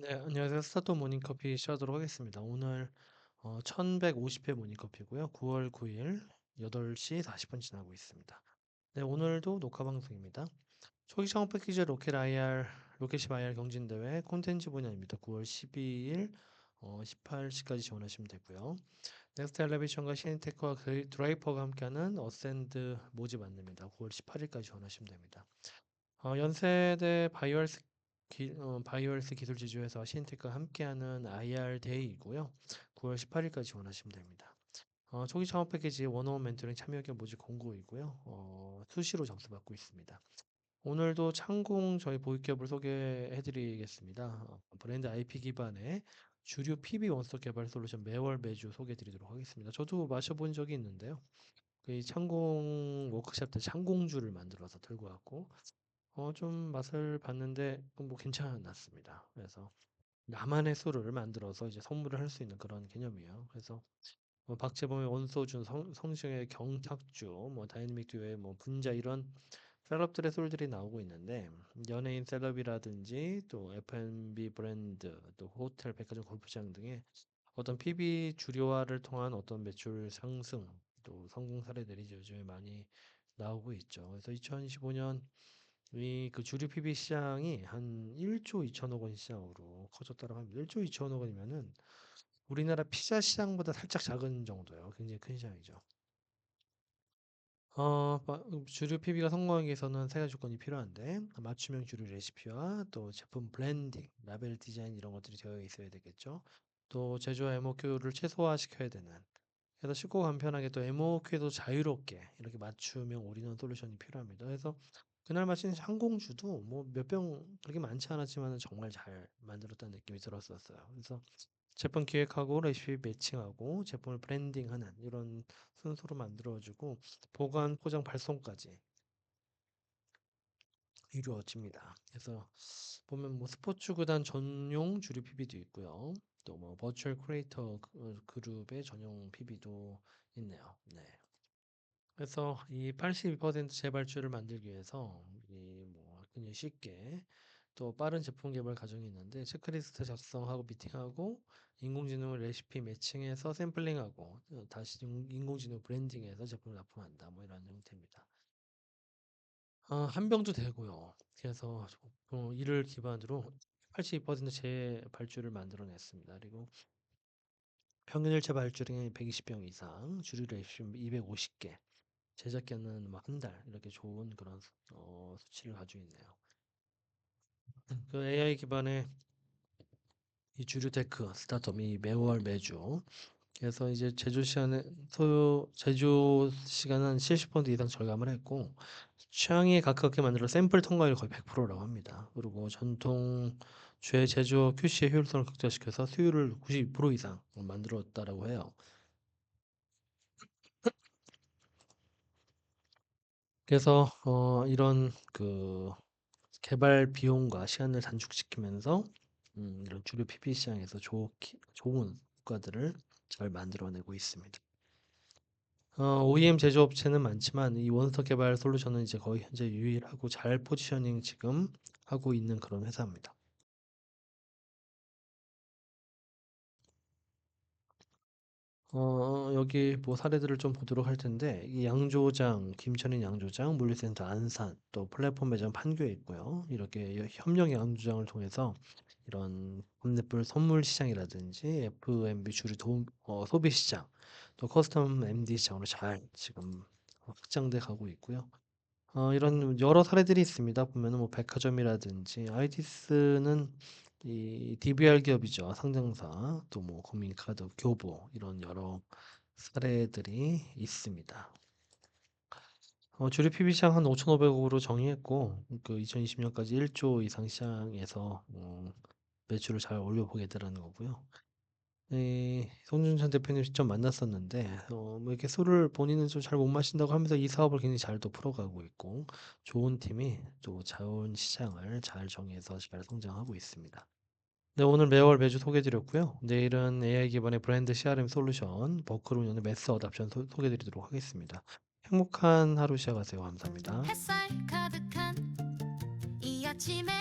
네, 안녕하세요. 스타트 모닝커피 시작하도록 하겠습니다. 오늘 어, 1150회 모닝커피고요. 9월 9일 8시 40분 지나고 있습니다. 네, 오늘도 녹화 방송입니다. 초기 창업 패키지 로켓 IR, 로켓십 IR 경진대회 콘텐츠 분야입니다. 9월 12일 어, 18시까지 지원하시면 되고요. 넥스트 엘리베이션과 시엔테크와 드라이퍼가 함께하는 어센드 모집 안내입니다. 9월 18일까지 지원하시면 됩니다. 어, 연세대 바이오헬스 기, 어, 바이오헬스 기술 지주회사와 시엔테크가 함께하는 IR 데이이고요. 9월 18일까지 지원하시면 됩니다. 어, 초기 창업 패키지 원어원 멘토링 참여 겸 모집 공고이고요. 어, 수시로 점수 받고 있습니다. 오늘도 창공 저희 보육기업을 소개해드리겠습니다. 어, 브랜드 IP 기반의 주류 PB 원스톱 개발 솔루션 매월 매주 소개해드리도록 하겠습니다. 저도 마셔본 적이 있는데요. 그 창공 워크샵 때 창공주를 만들어서 들고 왔고 어, 좀 맛을 봤는데 뭐 괜찮았습니다. 그래서 나만의 술을 만들어서 이제 선물을 할 수 있는 그런 개념이에요. 그래서 뭐 박재범의 원소준, 성, 성시경의 경탁주, 뭐 다이내믹 듀오의 뭐 분자 이런 셀럽들의 술들이 나오고 있는데 연예인 셀럽이라든지 또 F&B 브랜드, 또 호텔, 백화점, 골프장 등의 어떤 PB 주류화를 통한 어떤 매출 상승, 또 성공 사례들이 요즘에 많이 나오고 있죠. 그래서 2025년 이 그 주류 PB 시장이 한 1조 2천억 원 시장으로 커졌다고 합니다. 1조 2천억 원이면은 우리나라 피자 시장보다 살짝 작은 정도예요. 굉장히 큰 시장이죠. 어, 주류 PB가 성공하기 위해서는 세 가지 조건이 필요한데 맞춤형 주류 레시피와 또 제품 블렌딩, 라벨 디자인 이런 것들이 되어 있어야 되겠죠. 또 제조와 MOQ를 최소화시켜야 되는 그래서 쉽고 간편하게 또 MOQ에도 자유롭게 이렇게 맞춤형 올인원 솔루션이 필요합니다. 그래서 그날 마신 항공주도 뭐 몇 병 그렇게 많지 않았지만 정말 잘 만들었다는 느낌이 들었었어요. 그래서 제품 기획하고 레시피 매칭하고 제품을 브랜딩하는 이런 순서로 만들어주고 보관, 포장, 발송까지 이루어집니다. 그래서 보면 뭐 스포츠 구단 전용 주류 PB도 있고요. 또 뭐 버추얼 크리에이터 그- 그룹의 전용 PB도 있네요. 네. 그래서 이 82% 재발주를 만들기 위해서 이뭐 굉장히 쉽게 또 빠른 제품 개발 과정이 있는데 체크리스트 작성하고 미팅하고 인공지능 레시피 매칭해서 샘플링하고 어, 다시 인- 인공지능 브랜딩해서 제품을 납품한다 뭐 이런 형태입니다. 아, 한 병도 되고요. 그래서 어, 이를 기반으로 82% 재발주를 만들어냈습니다. 그리고 평균 일체 발주량이 120병 이상, 주류 레시피 250개, 제작기는 뭐한달 이렇게 좋은 그런 수- 어, 수치를 가지고 있네요. 그 AI 기반의 이 주류 테크 스타트업이 매월 매주 그래서 이제 제조 시간에 소요 제조 시간은 70% 이상 절감을 했고 취향에 가깝게 만들어 샘플 통과율 거의 100%라고 합니다. 그리고 전통 죄 제조 QC의 효율성을 극대화시켜서 수율을 92% 이상 만들었다라고 해요. 그래서 어, 이런 그 개발 비용과 시간을 단축시키면서 음, 이런 주류 PB 시장에서 좋, 좋은 효과들을 잘 만들어내고 있습니다. 어, OEM 제조업체는 많지만 이 원스톱 개발 솔루션은 이제 거의 현재 유일하고 잘 포지셔닝 지금 하고 있는 그런 회사입니다. 어 여기 뭐 사례들을 좀 보도록 할 텐데 이 양조장, 김천인 양조장, 물류센터 안산, 또 플랫폼 매장 판교에 있고요. 이렇게 여 협력 양조장을 통해서 이런 답례불 선물 시장이라든지 F&B 주류 도어 소비 시장, 또 커스텀 MD 시장으로 잘 지금 어 확장돼 가고 있고요. 어 이런 여러 사례들이 있습니다. 보면은 뭐 백화점이라든지 아이디스는 이 DBR 기업이죠. 상장사, 또 뭐 국민카드, 교보 이런 여러 사례들이 있습니다. 어 주류 PB 시장 한 5,500 억으로 정의했고 그 2020년까지 1조 이상 시장에서 어 매출을 잘 올려보겠다라는 거고요. 네. 손준찬 대표님 직접 만났었는데 어 뭐 이렇게 술을 본인은 좀 잘 못 마신다고 하면서 이 사업을 굉장히 잘 또 풀어가고 있고 좋은 팀이 또 좋은 시장을 잘 정해서 잘 성장하고 있습니다. 네, 오늘 매월 매주 소개해 드렸고요. 내일은 AI 기반의 브랜드 CRM 솔루션 버크로 운영의 매스 어답션 소 소개해 드리도록 하겠습니다. 행복한 하루 시작하세요. 감사합니다. 햇살 가득한 이 아침에